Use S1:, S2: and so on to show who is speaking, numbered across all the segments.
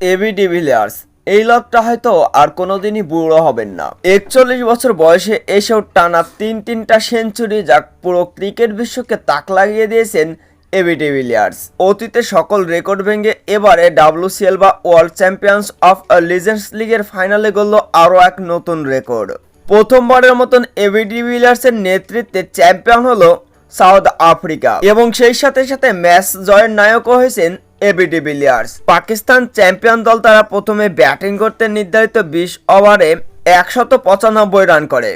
S1: AB de Villiers এই লোকটা হয়তো আর কোনোদিনই বুড়ো হবেন না। একচল্লিশ বছর বয়সে এসেও টানা তিন তিনটা সেঞ্চুরি যা পুরো ক্রিকেট বিশ্বকে তাক লাগিয়ে দিয়েছেন এবি ডিভিলিয়ার্স অতীতে সকল রেকর্ড ভেঙে এবারে ডাব্লিউসিএল বা ওয়ার্ল্ড চ্যাম্পিয়ন্স অফ লিজেন্ডস লিগের ফাইনালে গড়ল আরও এক নতুন রেকর্ড। প্রথমবারের মতন এবি ডিভিলিয়ার্সের নেতৃত্বে চ্যাম্পিয়ন হলো সাউথ আফ্রিকা। এবং সেই সাথে সাথে ম্যাচ জয়ের নায়কও হয়েছেন এবি ডিভিলিয়ার্স পাকিস্তান চ্যাম্পিয়ন দল তারা প্রথমে ব্যাটিং করতে নির্ধারিত বিশ ওভারে একশত পঁচানব্বই রান করে।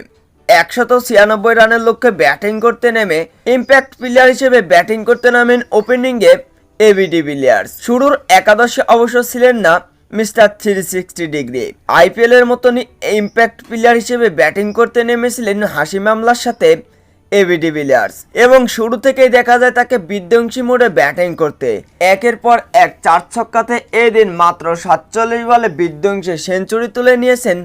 S1: একশত ছিয়ানব্বই রানের লক্ষ্যে ব্যাটিং করতে নেমে ইম্প্যাক্ট প্লেয়ার হিসেবে ব্যাটিং করতে নামেন ওপেনিংয়ে এবি ডিভিলিয়ার্স শুরুর একাদশে অবশ্য ছিলেন না Mister three sixty degree. IPL এর মতনই ইম্প্যাক্ট প্লেয়ার হিসেবে ব্যাটিং করতে নেমেছিলেন হাসি মামলার সাথে এবি ডিভিলিয়ার্স এবং শুরু থেকেই দেখা যায় তাকে বিধ্বংসী মোড়ে ব্যাটিং করতে। একের পর এক চার ছক্কাতে এদিন মাত্র সাতচল্লিশ বলে বিধ্বংসী সেঞ্চুরি তুলে নিয়েছেন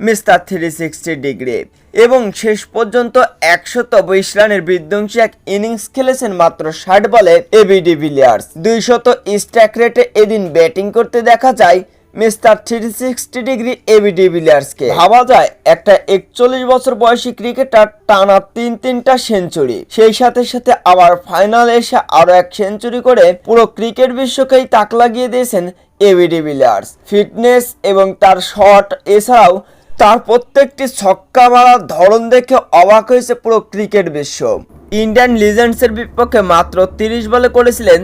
S1: মিস্টার থ্রি সিক্সটি ডিগ্রি। এবং শেষ পর্যন্ত একশত বিশ রানের বিধ্বংসী এক ইনিংস খেলেছেন মাত্র ষাট বলে এবি ডিভিলিয়ার্স দুইশত স্ট্রাইক রেটে এদিন ব্যাটিং করতে দেখা যায় Mister three sixty degree A ডিভিলিয়ার্সকে ভাবা যায়, একটা একচল্লিশ বছর বয়সী ক্রিকেটার টানা তিন তিনটা সেঞ্চুরি। সেই সাথে সাথে আবার ফাইনালে এসে আরও এক সেঞ্চুরি করে পুরো ক্রিকেট বিশ্বকেই তাক লাগিয়ে দিয়েছেন এবি ডিভিলিয়ার্স ফিটনেস এবং তার শট এছাড়াও তার প্রত্যেকটি ছক্কা মারার ধরন দেখে অবাক হয়েছে পুরো ক্রিকেট বিশ্ব। ইন্ডিয়ান লিজেন্ডসের বিপক্ষে মাত্র তিরিশ বলে করেছিলেন,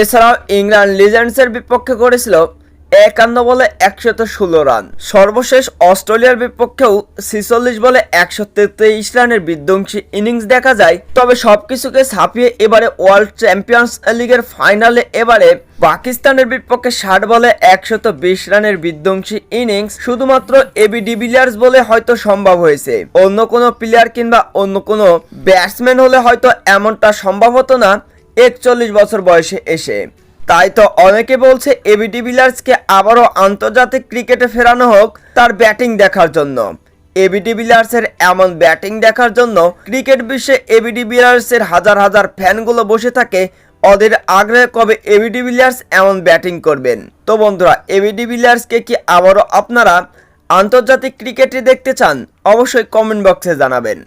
S1: এছাড়াও ইংল্যান্ড লিজেন্ডসের বিপক্ষে করেছিল একান্ন বলে একশত ষোলো রান। সর্বশেষ অস্ট্রেলিয়ার বিপক্ষেও ছিচল্লিশ বলে একশো তেত্রিশ রানের বিধ্বংসী ইনিংস দেখা যায়। তবে সবকিছুকে ছাপিয়ে এবারে ওয়ার্ল্ড চ্যাম্পিয়ন্স লিগের ফাইনালে এবারে পাকিস্তানের বিপক্ষে ষাট বলে একশত বিশ রানের বিধ্বংসী ইনিংস শুধুমাত্র এবি ডিভিলিয়ার্স বলে হয়তো সম্ভব হয়েছে। অন্য কোনো প্লেয়ার কিংবা অন্য কোনো ব্যাটসম্যান হলে হয়তো এমনটা সম্ভব হতো না একচল্লিশ বছর বয়সে এসে। তাই তো অনেকে বলছে এবি ডিভিলিয়ার্সকে আবারও আন্তর্জাতিক ক্রিকেটে ফেরানো হোক তার ব্যাটিং দেখার জন্য। এবি ডিভিলিয়ার্সের এমন ব্যাটিং দেখার জন্য ক্রিকেট বিশ্বে এবি ডিভিলিয়ার্সের হাজার হাজার ফ্যানগুলো বসে থাকে। ওদের আগ্রহে কবে এবি ডিভিলিয়ার্স এমন ব্যাটিং করবেন? তো বন্ধুরা এবি ডিভিলিয়ার্সকে কি আবারও আপনারা আন্তর্জাতিক ক্রিকেটে দেখতে চান? অবশ্যই কমেন্ট বক্সে জানাবেন।